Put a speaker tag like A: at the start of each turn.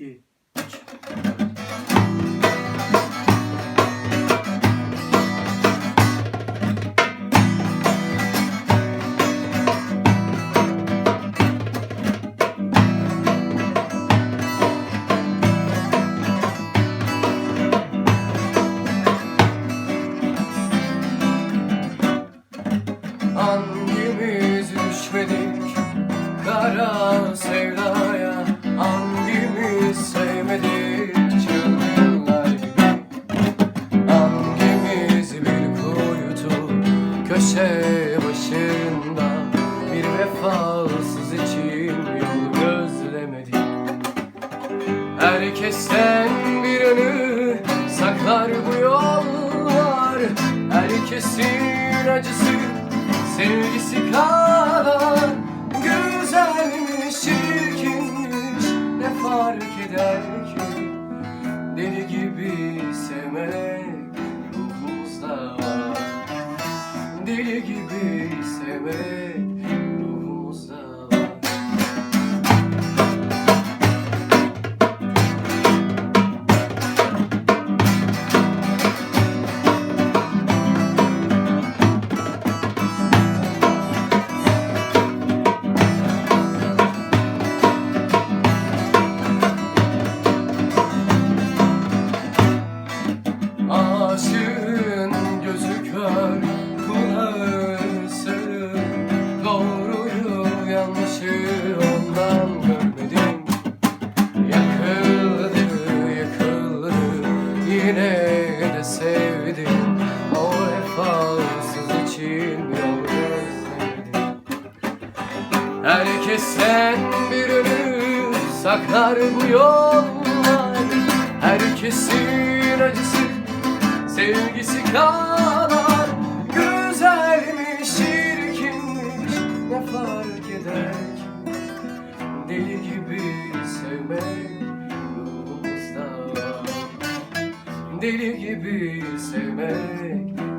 A: 2,
B: Hangimiz düşmedik kara sevdaya köşe başında Bir vefasız için yol gözlemedik. Herkesten bir önü saklar bu yollar. Herkesin acısı sevgisi kadar Deli gibi sevmek Herkesten bir ölü saklar bu yollar. Herkesin acısı sevgisi kadar Güzelmiş, çirkinmiş ne fark eder ki? Deli gibi sevmek ruhumuzda var Deli gibi sevmek